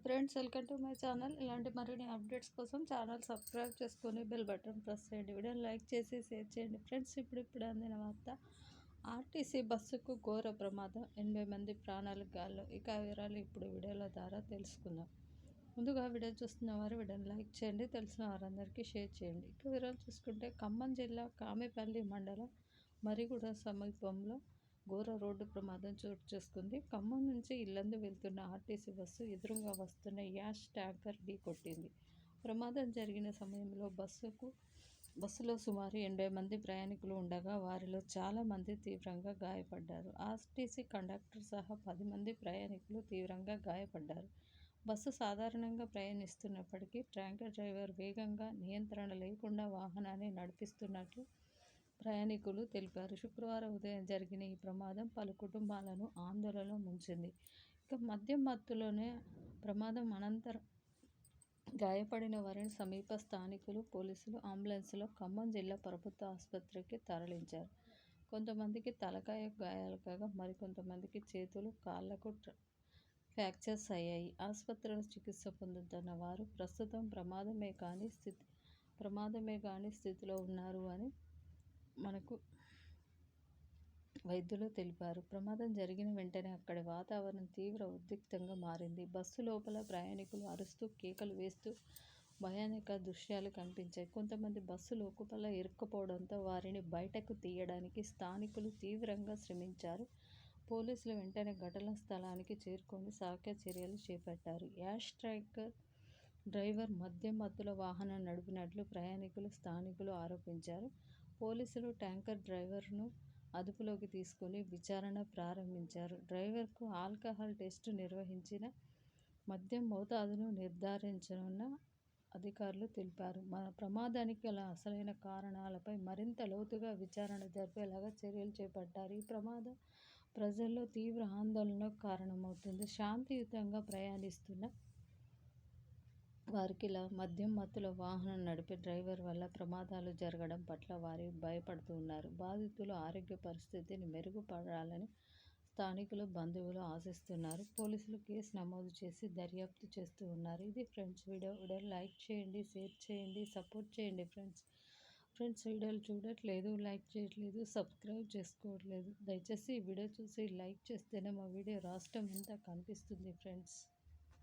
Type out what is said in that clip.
Friends welcome to my channel. ఇలాంటి మరిన్ని updates కోసం ఛానల్ సబ్స్క్రైబ్ చేసుకొని బెల్ బటన్ ప్రెస్ చేయండి. వీడియో లైక్ చేసి షేర్ చేయండి. ఫ్రెండ్స్ ఇప్పుడు ఇప్పుడు అందిన వార్త. ఆర్టీసీ బస్సుకు ఘోర ప్రమాదం. ఎనభై మంది ప్రాణాలు గాల్లో. ఇక వివరాలు ఇప్పుడు వీడియోల ద్వారా తెలుసుకుందాం. ముందుగా వీడియో చూస్తున్న వారు వీడియోని లైక్ చేయండి. తెలిసిన వారందరికీ షేర్ చేయండి. ఇక వివరాలు చూసుకుంటే ఖమ్మం జిల్లా కామెపల్లి మండలం మరిగూడ సమీపంలో ఘోర రోడ్డు ప్రమాదం చోటు చేసుకుంది. ఖమ్మం నుంచి ఇల్లందు వెళ్తున్న ఆర్టీసీ బస్సు ఎదురుగా వస్తున్న యాష్ ట్యాంకర్ ఢీ కొట్టింది. ప్రమాదం జరిగిన సమయంలో బస్సుకు బస్సులో సుమారు ఎనభై మంది ప్రయాణికులు ఉండగా వారిలో చాలామంది తీవ్రంగా గాయపడ్డారు. ఆర్టీసీ కండక్టర్ సహా పది మంది ప్రయాణికులు తీవ్రంగా గాయపడ్డారు. బస్సు సాధారణంగా ప్రయాణిస్తున్నప్పటికీ ట్యాంకర్ డ్రైవర్ వేగంగా నియంత్రణ లేకుండా వాహనాన్ని నడిపిస్తున్నట్లు ప్రయాణికులు తెలిపారు. శుక్రవారం ఉదయం జరిగిన ఈ ప్రమాదం పలు కుటుంబాలను ఆందోళనలో ముంచింది. ఇక మద్యం మత్తులోనే ప్రమాదం అనంతరం గాయపడిన వారిని సమీప స్థానికులు పోలీసులు అంబులెన్స్లో ఖమ్మం జిల్లా ప్రభుత్వ ఆసుపత్రికి తరలించారు. కొంతమందికి తలకాయ గాయాలు కాగా మరికొంతమందికి చేతులు కాళ్ళకు ఫ్రాక్చర్స్ అయ్యాయి. ఆసుపత్రిలో చికిత్స పొందుతున్న వారు ప్రస్తుతం ప్రమాదమే కానీ స్థితి ప్రమాదమే కానీ స్థితిలో ఉన్నారు అని మనకు వైద్యులు తెలిపారు. ప్రమాదం జరిగిన వెంటనే అక్కడి వాతావరణం తీవ్ర ఉద్రిక్తంగా మారింది. బస్సు లోపల ప్రయాణికులు అరుస్తూ కేకలు వేస్తూ భయానక దృశ్యాలు కనిపించాయి. కొంతమంది బస్సు లోపల ఇరుక్కుపోవడంతో వారిని బయటకు తీయడానికి స్థానికులు తీవ్రంగా శ్రమించారు. పోలీసులు వెంటనే ఘటనా స్థలానికి చేరుకొని సాఖ్య చర్యలు చేపట్టారు. యాష్ ట్రైకర్ డ్రైవర్ మద్యం మత్తుల వాహనం నడిపినట్లు ప్రయాణికులు స్థానికులు ఆరోపించారు. పోలీసులు ట్యాంకర్ డ్రైవర్ను అదుపులోకి తీసుకుని విచారణ ప్రారంభించారు. డ్రైవర్కు ఆల్కహాల్ టెస్టు నిర్వహించిన మద్యం మోతాదును నిర్ధారించనున్న అధికారులు తెలిపారు. మన ప్రమాదానికి గల అసలైన కారణాలపై మరింత లోతుగా విచారణ జరిపేలాగా చర్యలు చేపట్టారు. ఈ ప్రమాదం ప్రజల్లో తీవ్ర ఆందోళనకు కారణమవుతుంది. శాంతియుతంగా ప్రయాణిస్తున్న వారికి ఇలా మద్యం మత్తులో వాహనం నడిపే డ్రైవర్ వల్ల ప్రమాదాలు జరగడం పట్ల వారు భయపడుతున్నారు బాధితులు ఆరోగ్య పరిస్థితిని మెరుగుపడాలని స్థానికులు బంధువులు ఆశిస్తున్నారు. పోలీసులు కేసు నమోదు చేసి దర్యాప్తు చేస్తూ ఉన్నారు. ఇది ఫ్రెండ్స్ వీడియో. వీడియో లైక్ చేయండి షేర్ చేయండి సపోర్ట్ చేయండి ఫ్రెండ్స్. ఫ్రెండ్స్ వీడియోలు చూడట్లేదు లైక్ చేయట్లేదు సబ్స్క్రైబ్ చేసుకోవట్లేదు. దయచేసి ఈ వీడియో చూసి లైక్ చేస్తేనే మా వీడియో రాష్ట్రం అంతా కనిపిస్తుంది ఫ్రెండ్స్.